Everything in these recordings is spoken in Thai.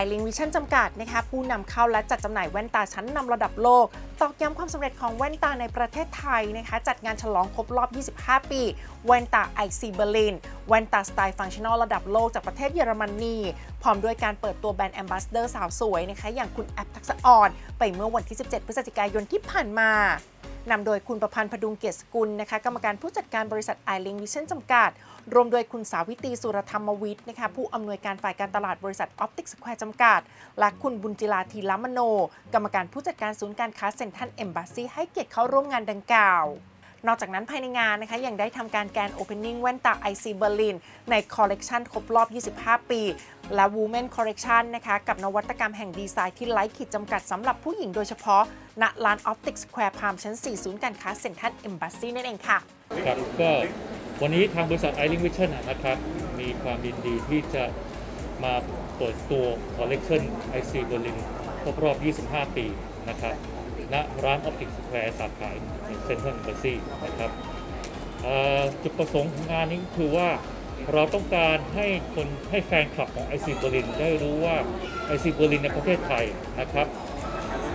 i l i n k Vision จำกัดนะคะผู้นำเข้าและจัดจำหน่ายแว่นตาชั้นนำระดับโลก ตอกย้ำความสำเร็จของแว่นตาในประเทศไทยนะคะจัดงานฉลองครบรอบ 25 ปี แว่นตา IC Berlin แว่นตาสไตล์ฟังชั่นอลระดับโลกจากประเทศเยอรมนีพร้อมด้วยการเปิดตัวแบรนด์แอมบาสเดอร์สาวสวยนะคะอย่างคุณแอปทักษะออน ไปเมื่อวันที่ 17 พฤศจิกายนที่ผ่านมา นำโดยคุณประพันธ์พดุงเกียรติสกุลนะคะกรรมการผู้จัดการบริษัทไอเลงวิชั่นจำกัด รวมโดยคุณสาวิตรีสุรธรรมวิทย์นะคะผู้อำนวยการฝ่ายการตลาดบริษัทออปติกสแควร์จำกัด และคุณบุญจิลาธีรมโน กรรมการผู้จัดการศูนย์การค้าเซ็นทรัลเอมบาซีให้เกียรติเข้าร่วมงานดังกล่าว นอกจากนั้นภายในงานนะคะยังได้ทำการแกนโอเพนนิ่งแว่นตา IC Berlin ในคอลเลกชันครบรอบ 25 ปี และ Women Collection นะคะกับนวัตกรรมแห่งดีไซน์ที่ไร้ขีดจำกัดสำหรับผู้หญิงโดยเฉพาะณร้าน Optic Square Palm ชั้น 4 ศูนย์การค้าเซ็นทรัลเอมบ s ซีนั่นเองค่ะครับก็วันนี้ทางบริษัท i l i n k Vision นะครับ มีความยินดีที่จะมาเปิดตัว Collection IC Berlin ครบรอบ 25 ปีนะครับ ณร้าน Optic Square สาขาเซ็นทรัลเบอร์ซี่นะครับจุดประสงค์ของงานนี้คือว่าเราต้องการให้คนให้แฟนคลับของ IC Berlin ได้รู้ว่า IC Berlin ในประเทศไทยนะครับ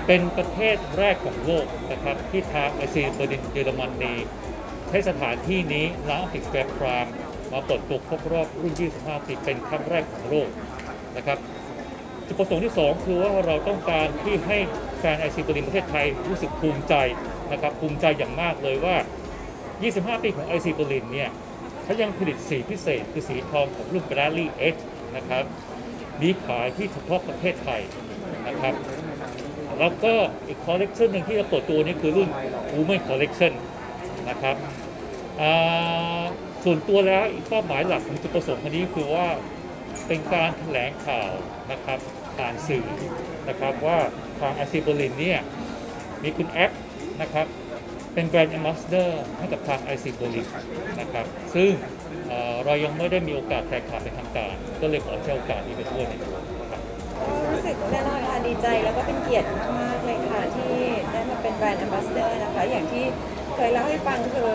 เป็นประเทศแรกของโลกนะครับที่ทาง IC Berlin เยอรมนีใช้สถานที่นี้ร้านออปติกสแควร์พรามมาเปิดตัวครบรอบรุ่น 25 ปีเป็นครั้งแรกของโลกนะครับจุดประสงค์ที่ 2 คือว่าเราต้องการที่ให้ แฟนไอซีบรินประเทศไทยรู้สึกภูมิใจนะครับภูมิใจอย่างมากเลยว่า 25 ปีของไอซีบรินเนี่ยเขายังผลิตสีพิเศษคือสีทองของรุ่น Bradley Edge นะครับมีขายที่เฉพาะประเทศไทยนะครับแล้วก็อีกคอลเลกชันหนึ่งที่จะเปิดตัวนี้คือรุ่น Women Collection นะครับส่วนตัวแล้วอีกเป้าหมายหลักของจุดประสงค์อันนี้คือว่าเป็นการแถลงข่าวนะครับผ่านสื่อนะครับว่า ทางอาซีโบลินเนี่ยมีคุณแอปนะครับเป็นแบรนด์ a m b a s s a d o r ให้กับทาง IC b o l i n นนะครับซึ่งเเรายังไม่ได้มีโอกาสแถลงข่าวเป็นทางการ ก็เลยขอใช้โอกาสนี้ไปด้วยในตัวครับรู้สึกแน่นอนค่ะดีใจแล้วก็เป็นเกียรติมากเลยค่ะที่ได้มาเป็นแบรนด์ a อ b บ s สเดอร์นะคะอย่างที่เคยเล่าให้ฟังคือ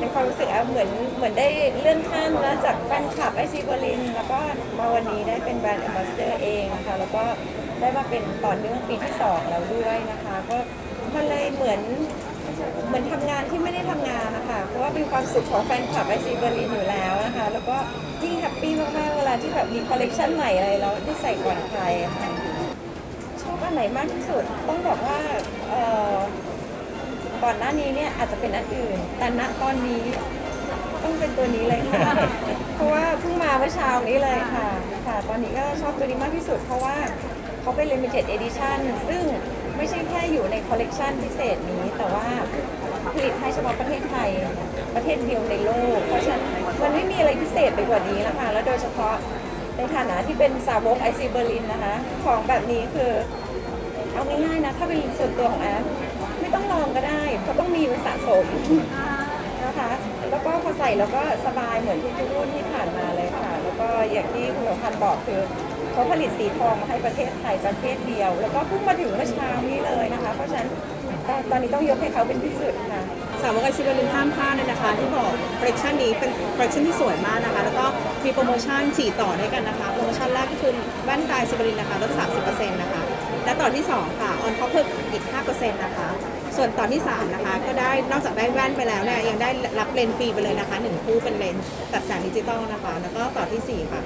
ในความรู้สึกแอฟเหมือนเหมือนได้เลื่อนขั้นนะจากแฟนคลับไอซีบอร์ลิน แล้วก็มาวันนี้ได้เป็นแบรนด์ a อ b บ s สเดอร์เองนะคะแล้วก็ได้มาเป็นต่อเนื่องปีที่สองแล้วด้วยนะคะ ก็มันเลยเหมือนเหมือนทำงานที่ไม่ได้ทำงานนะคะเพราะว่าเป็นความสุขของแฟนคลับไอซีเบอร์ลินอยู่แล้วนะคะ แล้วก็ยิ่งแฮปปี้มากๆเวลาที่แบบมีคอลเลกชันใหม่อะไรแล้วได้ใส่ก่อนใครค่ะชอบอันไหนมากที่สุด ต้องบอกว่า ก่อนหน้านี้เนี่ยอาจจะเป็นอันอื่น แต่ณตอนนี้ต้องเป็นตัวนี้เลยค่ะ เพราะว่าเพิ่งมาเมื่อเช้านี้เลยค่ะ ค่ะ ตอนนี้ก็ชอบตัวนี้มากที่สุด เพราะว่าเขาเป็น limited edition ซึ่งไม่ใช่แค่อยู่ในคอลเลกชันพิเศษนี้ แต่ว่าผลิตให้เฉพาะประเทศไทย ประเทศเดียวในโลก เพราะฉะนั้นมันไม่มีอะไรพิเศษไปกว่านี้แล้วค่ะ แล้วโดยเฉพาะในฐานะที่เป็นสาวกไอซีเบอร์ลินนะคะ ของแบบนี้คือ เอาง่ายๆนะ ถ้าเป็นส่วนตัวของแอฟ ไม่ต้องลองก็ได้เขาต้องมีมันสะสมนะคะแล้วก็พอใส่แล้วก็สบายเหมือนทุกรุ่นที่ผ่านมาเลยค่ะ แล้วก็อย่างที่คุณหลวงพันธ์บอกคือเขาผลิตสีทองมาให้ประเทศไทยประเทศเดียว แล้วก็เพิ่งมาถึงเมื่อเช้านี้เลยนะคะ เพราะฉะนั้น ตอนนี้ต้องยกให้เขาเป็นที่สุดค่ะสาวกไอซิบรินห้ามพลาดเลยนะคะ ที่บอกคอลเลคชันนี้เป็นคอลเลคชันที่สวยมากนะคะ แล้วก็มีโปรโมชั่น4ต่อด้วยกันนะคะ โปรโมชั่นแรกก็คือแว่นตายซิบรินนะคะลด30%นะคะ และต่อที่ 2 ค่ะออนท็อปเพิ่มอีก 5%นะคะ ส่วนต่อที่ 3 นะคะ ก็ได้นอกจากได้แว่นไปแล้วเนี่ยยังได้รับเลนส์ฟรีไปเลยนะคะ 1 คู่เป็นเลนส์ตัดแสงดิจิตอลนะคะ แล้วก็ต่อทีสี่4 ค่ะ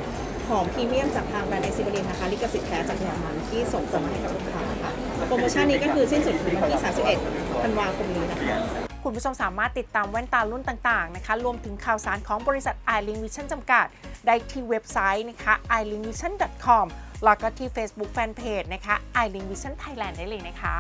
ของพรีเมียมจากทางแบรนด์ไอซิบรินนะคะลิขสิทธิ์แท้จากเยอรมันที่ส่งตรงมาให้กับลูกค้าค่ะโปรโมชั่นนี้ก็คือสิ้นสุดถึงวันที่ 31 ธันวาคมนี้นะคะคุณผู้ชมสามารถติดตามแว่นตารุ่นต่างๆนะคะ รวมถึงข่าวสารของบริษัท i l i n k Vision จำกัด ได้ที่เว็บไซต์นะคะ i l i n k vision com แล้วก็ที่ Facebook Fanpage นะคะ i l i n k Vision Thailand ได้เลยนะคะ